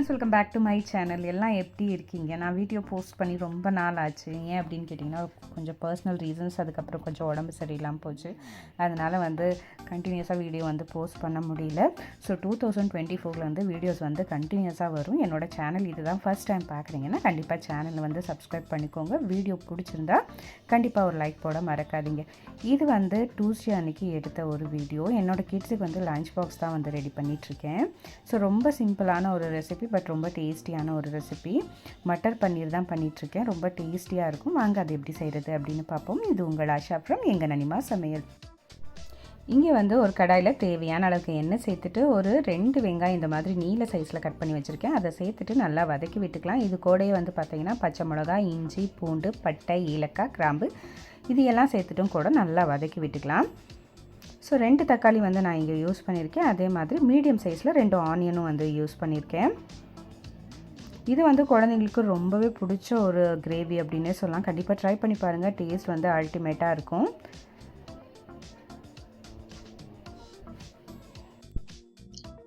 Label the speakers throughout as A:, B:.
A: Friends welcome back to my channel எல்லாம் எப்படி இருக்கீங்க? நான் வீடியோ போஸ்ட் பண்ணி ரொம்ப நாள் ஆச்சு. ஏன் அப்படின்னு கேட்டிங்கன்னா கொஞ்சம் பர்சனல் ரீசன்ஸ் அதுக்கப்புறம் கொஞ்சம் உடம்பு சரியில்லாமல் போச்சு. அதனால் வந்து கண்டினியூஸாக வீடியோ வந்து போஸ்ட் பண்ண முடியல. ஸோ டூ தௌசண்ட் டுவெண்ட்டி ஃபோரில் வந்து வீடியோஸ் வந்து கண்டினியூஸாக வரும். என்னோடய சேனல் இது தான் ஃபர்ஸ்ட் டைம் பார்க்குறீங்கன்னா கண்டிப்பாக சேனலை வந்து சப்ஸ்கிரைப் பண்ணிக்கோங்க. வீடியோ பிடிச்சிருந்தா கண்டிப்பாக ஒரு லைக் போட மறக்காதீங்க. இது வந்து டூஸ்டே அன்னைக்கு எடுத்த ஒரு வீடியோ என்னோட கிட்ஸுக்கு வந்து லஞ்ச் பாக்ஸ் தான் வந்து ரெடி பண்ணிகிட்ருக்கேன் ஸோ ரொம்ப சிம்பிளான ஒரு ரெசிபி பட் ரொம்ப டேஸ்டியான ஒரு ரெசிபி. மட்டர் பன்னீர் தான் பண்ணிகிட்ருக்கேன் ரொம்ப டேஸ்டியாக இருக்கும். வாங்க அது எப்படி செய்கிறது அப்படின்னு பார்ப்போம். இது உங்கள் ஆஷா ஃப்ரம் எங்கள் நனிமா சமையல். இங்கே வந்து ஒரு கடாயில் தேவையான அளவுக்கு எண்ணெய் சேர்த்துட்டு ஒரு ரெண்டு வெங்காயம் இந்த மாதிரி நீல சைஸில் கட் பண்ணி வச்சுருக்கேன். அதை சேர்த்துட்டு நல்லா வதக்கி விட்டுக்கலாம். இது கூடயே வந்து பார்த்திங்கன்னா பச்சை மிளகா இஞ்சி பூண்டு பட்டை ஏலக்காய் கிராம்பு. இது எல்லாம் சேர்த்துட்டும் கூட நல்லா வதக்கி விட்டுக்கலாம். ஸோ ரெண்டு தக்காளி வந்து நான் இங்கே யூஸ் பண்ணியிருக்கேன் அதே மாதிரி மீடியம் சைஸில் ரெண்டு ஆனியனும் வந்து யூஸ் பண்ணியிருக்கேன் இது வந்து குழந்தைங்களுக்கு ரொம்பவே பிடிச்ச ஒரு கிரேவி அப்படின்னே சொல்லலாம். கண்டிப்பாக ட்ரை பண்ணி பாருங்கள் டேஸ்ட் வந்து அல்டிமேட்டாக இருக்கும்.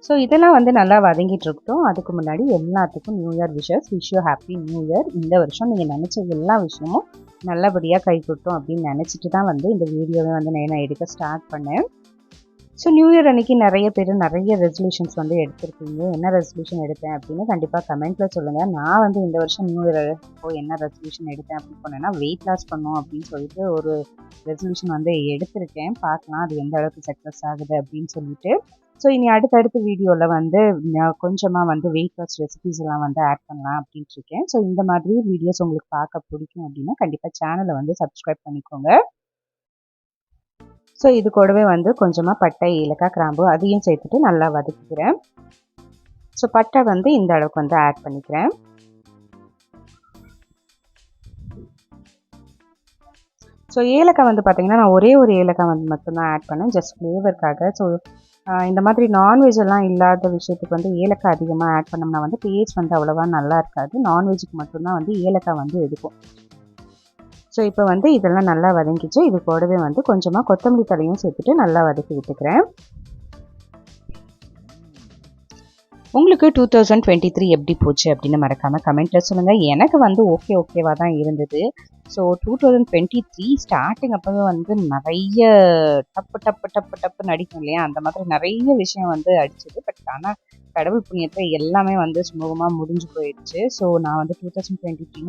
A: ஸோ இதெல்லாம் வந்து நல்லா வதங்கிட்டு இருக்கட்டும். அதுக்கு முன்னாடி எல்லாத்துக்கும் new year wishes wish you happy new year இந்த வருஷம் நீங்கள் நினச்ச எல்லா விஷயமும் நல்லபடியாக கை கொடுத்தோம் அப்படின்னு நினச்சிட்டு தான் வந்து இந்த வீடியோவை வந்து நான் எடுக்க ஸ்டார்ட் பண்ணேன். ஸோ நியூ இயர் அன்றைக்கி நிறைய பேர் நிறைய ரெசல்யூஷன்ஸ் வந்து எடுத்திருக்கீங்க. என்ன ரெசல்யூஷன் எடுத்தேன் அப்படின்னு கண்டிப்பாக கமெண்ட்டில் சொல்லுங்கள் நான் வந்து இந்த வருஷம் நியூ இயர் இப்போ என்ன ரெசல்யூஷன் எடுத்தேன் அப்படின்னு சொன்னேன்னா வெயிட் லாஸ் பண்ணும் அப்படின்னு சொல்லிட்டு ஒரு ரெசல்யூஷன் வந்து எடுத்திருக்கேன். பார்க்கலாம் அது எந்த அளவுக்கு சக்ஸஸ் ஆகுது அப்படின்னு சொல்லிட்டு. ஸோ இனி அடுத்தடுத்த வீடியோவில் வந்து கொஞ்சமாக வந்து வெயிட் லாஸ் ரெசிபிஸ் எல்லாம் வந்து ஆட் பண்ணலாம் அப்படின்ட்டு இருக்கேன். ஸோ இந்த மாதிரி வீடியோஸ் உங்களுக்கு பார்க்க பிடிக்கும் அப்படின்னா கண்டிப்பாக சேனலை வந்து சப்ஸ்கிரைப் பண்ணிக்கோங்க. ஸோ இது கூடவே வந்து கொஞ்சமாக பட்டை ஏலக்காய் கிராம்பு அதையும் சேர்த்துட்டு நல்லா வதக்கிக்கிறேன். ஸோ பட்டை வந்து இந்த அளவுக்கு வந்து ஆட் பண்ணிக்கிறேன். ஸோ ஏலக்காய் வந்து பார்த்திங்கன்னா நான் ஒரே ஒரு ஏலக்காய் வந்து மட்டும்தான் ஆட் பண்ணேன். ஜஸ்ட் ஃப்ளேவருக்காக ஸோ இந்த மாதிரி நான்வெஜ் எல்லாம் இல்லாத விஷயத்துக்கு வந்து ஏலக்காய் அதிகமாக ஆட் பண்ணோம்னா வந்து டேஸ்ட் வந்து அவ்வளோவா நல்லா இருக்காது. நான்வெஜ்ஜுக்கு மட்டும்தான் வந்து ஏலக்காய் வந்து எடுக்கும். ஸோ இப்போ வந்து இதெல்லாம் நல்லா வதங்கிச்சு. இது கூடவே வந்து கொஞ்சமாக கொத்தமல்லி தலையும் சேர்த்துட்டு நல்லா வதக்கி விட்டுக்கிறேன். உங்களுக்கு டூ தௌசண்ட் டுவெண்ட்டி த்ரீ எப்படி போச்சு அப்படின்னு மறக்காமல் கமெண்ட்டில் சொல்லுங்கள் எனக்கு வந்து ஓகே ஓகேவாக தான் இருந்தது. So two thousand twenty three starting அப்போவே வந்து நிறைய டப்பு டப்பு டப்பு டப்பு நடிக்கும் இல்லையா? அந்த மாதிரி நிறைய விஷயம் வந்து அடிச்சது. பட் ஆனால் கடவுள் புண்ணியத்தில் எல்லாமே வந்து சுமூகமாக முடிஞ்சு போயிடுச்சு. ஸோ நான் வந்து டூ தௌசண்ட் டுவெண்ட்டி த்ரீ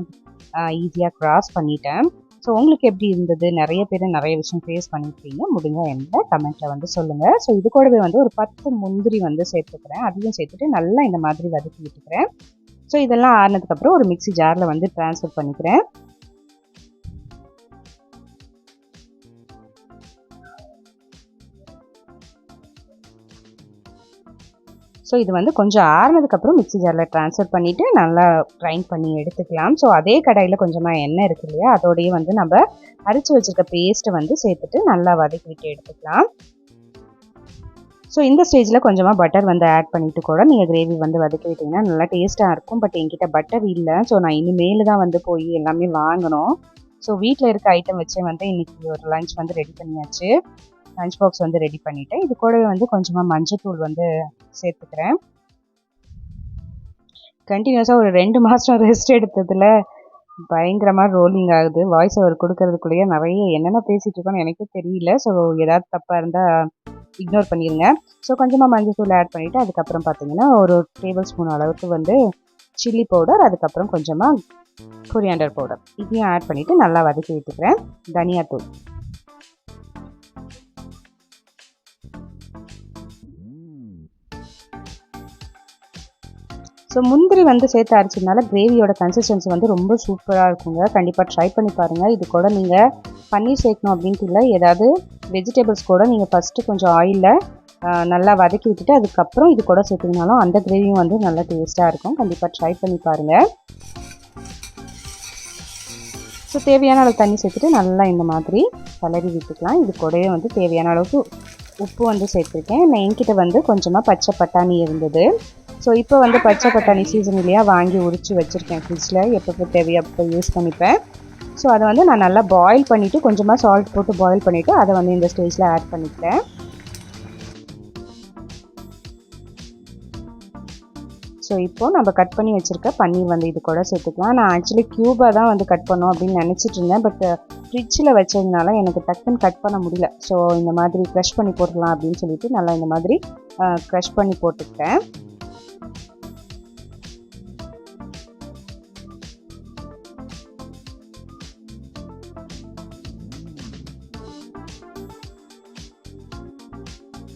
A: ஈஸியாக க்ராஸ் பண்ணிட்டேன். ஸோ உங்களுக்கு எப்படி இருந்தது? நிறைய பேர் நிறைய விஷயம் ஃபேஸ் பண்ணியிருக்கீங்க முடிஞ்சால் என்ன கமெண்ட்டில் வந்து சொல்லுங்கள் ஸோ இது கூடவே வந்து ஒரு பத்து முந்திரி வந்து சேர்த்துக்கிறேன். அதையும் சேர்த்துட்டு நல்லா இந்த மாதிரி வதக்கி விட்டுக்கிறேன் ஸோ இதெல்லாம் ஆறினதுக்கப்புறம் ஒரு மிக்சி ஜாரில் வந்து ட்ரான்ஸ்ஃபர் பண்ணிக்கிறேன். ஸோ இது வந்து கொஞ்சம் ஆறுனதுக்கப்புறம் மிக்சி ஜாரில் ட்ரான்ஸ்ஃபர் பண்ணிவிட்டு நல்லா கிரைண்ட் பண்ணி எடுத்துக்கலாம். ஸோ அதே கடாயில் கொஞ்சமாக எண்ணெய் இருக்கு இல்லையா? அதோடையே வந்து நம்ம அரைச்சி வச்சுருக்க பேஸ்ட்டை வந்து சேர்த்துட்டு நல்லா வதக்கிட்டு எடுத்துக்கலாம். ஸோ இந்த ஸ்டேஜில் கொஞ்சமாக பட்டர் வந்து ஆட் பண்ணிவிட்டு கூட நீங்கள் கிரேவி வந்து வதக்கி விட்டிங்கன்னா நல்லா டேஸ்ட்டாக இருக்கும். பட் என்கிட்ட பட்டர் இல்லை. ஸோ நான் இனிமேல் தான் வந்து போய் எல்லாமே வாங்கணும். ஸோ வீட்டில் இருக்க ஐட்டம் வச்சே வந்து இன்றைக்கி ஒரு லஞ்ச் வந்து ரெடி பண்ணியாச்சு. லஞ்ச் பாக்ஸ் வந்து ரெடி பண்ணிவிட்டேன் இது கூடவே வந்து கொஞ்சமாக மஞ்சத்தூள் வந்து சேர்த்துக்கிறேன். கண்டினியூஸாக ஒரு ரெண்டு மாதம் ரெஸ்ட் எடுத்ததில் பயங்கரமாக ரோலிங் ஆகுது. வாய்ஸ் ஓவர் கொடுக்கறதுக்குள்ளேயே நிறைய என்னென்ன பேசிகிட்டு இருக்கோன்னு எனக்கே தெரியல. ஸோ ஏதாவது தப்பாக இருந்தால் இக்னோர் பண்ணிடுங்க ஸோ கொஞ்சமாக மஞ்சத்தூள் ஆட் பண்ணிவிட்டு அதுக்கப்புறம் பார்த்தீங்கன்னா ஒரு டேபிள் ஸ்பூன் அளவுக்கு வந்து சில்லி பவுடர் அதுக்கப்புறம் கொஞ்சமாக கொரியாண்டர் பவுடர் இதையும் ஆட் பண்ணிவிட்டு நல்லா வதக்கி விட்டுக்கிறேன். தனியாத்தூள். ஸோ முந்திரி வந்து சேர்த்து அரைச்சதுனால கிரேவியோட கன்சிஸ்டன்சி வந்து ரொம்ப சூப்பராக இருக்குங்க. கண்டிப்பாக ட்ரை பண்ணி பாருங்கள் இது கூட நீங்கள் பன்னீர் சேர்க்கணும் அப்படின்ட்டு இல்லை. ஏதாவது வெஜிடபிள்ஸ் கூட நீங்கள் ஃபஸ்ட்டு கொஞ்சம் ஆயிலில் நல்லா வதக்கி விட்டுட்டு அதுக்கப்புறம் இது கூட சேர்த்திங்கனாலும் அந்த கிரேவியும் வந்து நல்லா டேஸ்ட்டாக இருக்கும். கண்டிப்பாக ட்ரை பண்ணி பாருங்கள் ஸோ தேவையான அளவு தண்ணி சேர்த்துட்டு நல்லா இந்த மாதிரி கலரி விட்டுக்கலாம். இது கூடவே வந்து தேவையான அளவுக்கு உப்பு வந்து சேர்த்துருக்கேன். நான் என்கிட்ட வந்து கொஞ்சமாக பச்சை பட்டாணி இருந்தது. ஸோ இப்போ வந்து பச்சை பட்டாணி சீசன் இல்லையா? வாங்கி உரிச்சு வச்சுருக்கேன் ஃப்ரிட்ஜில் எப்பப்போ தேவையோ அப்போ யூஸ் பண்ணிப்பேன். ஸோ அதை வந்து நான் நல்லா பாயில் பண்ணிவிட்டு கொஞ்சமாக சால்ட் போட்டு பாயில் பண்ணிவிட்டு அதை வந்து இந்த ஸ்டேஜில் ஆட் பண்ணிக்கிட்டேன் ஸோ இப்போது நம்ம கட் பண்ணி வச்சுருக்க பன்னீர் வந்து இது கூட சேர்த்துக்கலாம். நான் ஆக்சுவலி க்யூபாக தான் வந்து கட் பண்ணோம் அப்படின்னு நினச்சிட்டு இருந்தேன். பட் ஃப்ரிட்ஜில் வச்சதுனால எனக்கு டக்குன்னு கட் பண்ண முடியல. ஸோ இந்த மாதிரி க்ரஷ் பண்ணி போட்டுடலாம் அப்படின்னு சொல்லிட்டு நல்லா இந்த மாதிரி க்ரஷ் பண்ணி போட்டுக்கிட்டேன்.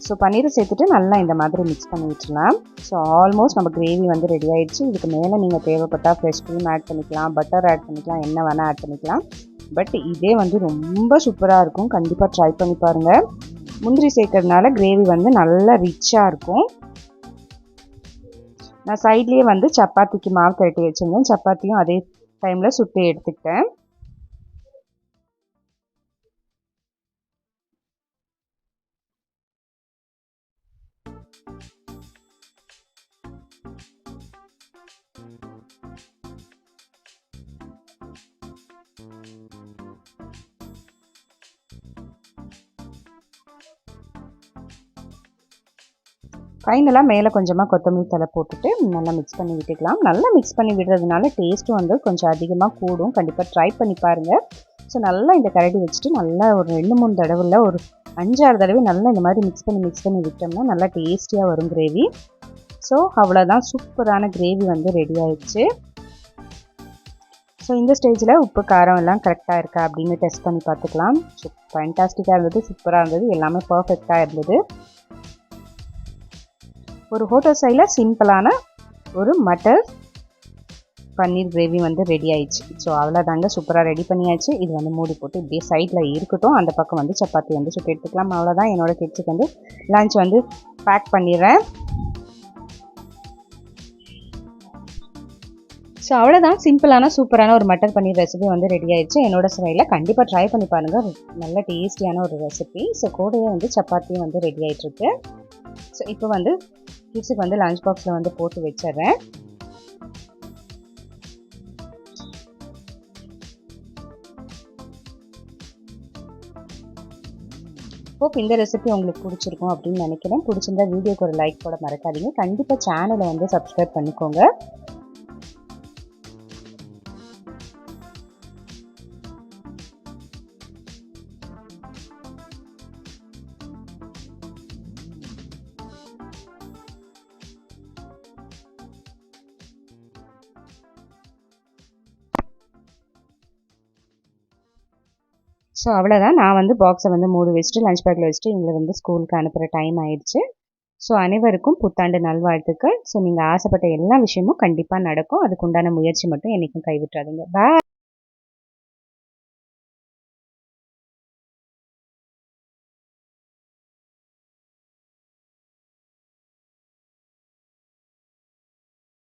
A: ஸோ பன்னீரை சேர்த்துட்டு நல்லா இந்த மாதிரி மிக்ஸ் பண்ணி விட்டுலாம் ஸோ ஆல்மோஸ்ட் நம்ம கிரேவி வந்து ரெடி ஆகிடுச்சு இதுக்கு மேலே நீங்கள் தேவைப்பட்டால் ஃப்ரெஷ் க்ரீம் ஆட் பண்ணிக்கலாம் பட்டர் ஆட் பண்ணிக்கலாம் என்ன வேணால் ஆட் பண்ணிக்கலாம். பட் இதே வந்து ரொம்ப சூப்பராக இருக்கும். கண்டிப்பாக ட்ரை பண்ணி பாருங்கள் முந்திரி சேர்க்கறதுனால கிரேவி வந்து நல்லா ரிச்சாக இருக்கும். நான் சைட்லேயே வந்து சப்பாத்திக்கு மாவு கட்டி வச்சுருந்தேன். சப்பாத்தியும் அதே டைமில் சுட்டு எடுத்துக்கிட்டேன். ஃபைனலாக மேலே கொஞ்சமாக கொத்தமல்லி தலை போட்டுட்டு நல்லா மிக்ஸ் பண்ணி விட்டுக்கலாம். நல்லா மிக்ஸ் பண்ணி விடுறதுனால டேஸ்ட்டும் வந்து கொஞ்சம் அதிகமாக கூடும். கண்டிப்பாக ட்ரை பண்ணி பாருங்கள் ஸோ நல்லா இந்த கரடி வச்சுட்டு நல்லா ஒரு ரெண்டு மூணு தடவையில் ஒரு அஞ்சாறு தடவை நல்லா இந்த மாதிரி மிக்ஸ் பண்ணி மிக்ஸ் பண்ணி விட்டோம்னா நல்லா டேஸ்டியாக வரும் கிரேவி ஸோ அவ்வளோதான் சூப்பரான கிரேவி வந்து ரெடி ஆயிடுச்சு. ஸோ இந்த ஸ்டேஜில் உப்பு காரம் எல்லாம் கரெக்டாக இருக்கா அப்படின்னு டெஸ்ட் பண்ணி பார்த்துக்கலாம். ஸோ ஃபேண்டாஸ்டிக்காக இருந்தது சூப்பராக இருந்தது. எல்லாமே பர்ஃபெக்டாக இருந்தது. ஒரு ஹோட்டல் ஸ்டைலில் சிம்பிளான ஒரு மட்டர் பன்னீர் கிரேவி வந்து ரெடி ஆயிடுச்சு. ஸோ அவ்வளோதாங்க சூப்பராக ரெடி பண்ணியாச்சு. இது வந்து மூடி போட்டு இப்படியே சைடில் இருக்கட்டும். அந்த பக்கம் வந்து சப்பாத்தி வந்து சுட்டு எடுத்துக்கலாம். அவ்வளோதான் என்னோட கிட்ஸுக்கு வந்து லஞ்ச் வந்து பேக் பண்ணிடுறேன். ஸோ அவ்வளோதான் சிம்பிளான சூப்பரான ஒரு மட்டர் பன்னீர் ரெசிபி வந்து ரெடி ஆயிடுச்சு. என்னோட ஸ்டைலில் கண்டிப்பாக ட்ரை பண்ணி பாருங்கள் நல்ல டேஸ்டியான ஒரு ரெசிபி ஸோ கூடவே வந்து சப்பாத்தியும் வந்து ரெடி ஆகிட்டுருக்கு ஸோ இப்போ வந்து கிட்ஸுக்கு வந்து லஞ்ச் பாக்ஸில் வந்து போட்டு வச்சிடுறேன். ஹோப் இந்த ரெசிபி உங்களுக்கு பிடிச்சிருக்கும் அப்படின்னு நினைக்கிறேன். பிடிச்சிருந்தா வீடியோக்கு ஒரு லைக் போட மறக்காதீங்க. கண்டிப்பாக சேனலை வந்து சப்ஸ்கிரைப் பண்ணிக்கோங்க. ஸோ அவ்வளோதான் நான் வந்து பாக்ஸை வந்து மூடி வச்சுட்டு லஞ்ச் பேக்கில் வச்சுட்டு இவங்களை வந்து ஸ்கூலுக்கு அனுப்புகிற டைம் ஆயிடுச்சு. ஸோ அனைவருக்கும் புத்தாண்டு நல்வாழ்த்துக்கள். ஸோ நீங்கள் ஆசைப்பட்ட எல்லா விஷயமும் கண்டிப்பாக நடக்கும். அதுக்குண்டான முயற்சி மட்டும் என்றைக்கும் கைவிட்டுறாதீங்க. பாய்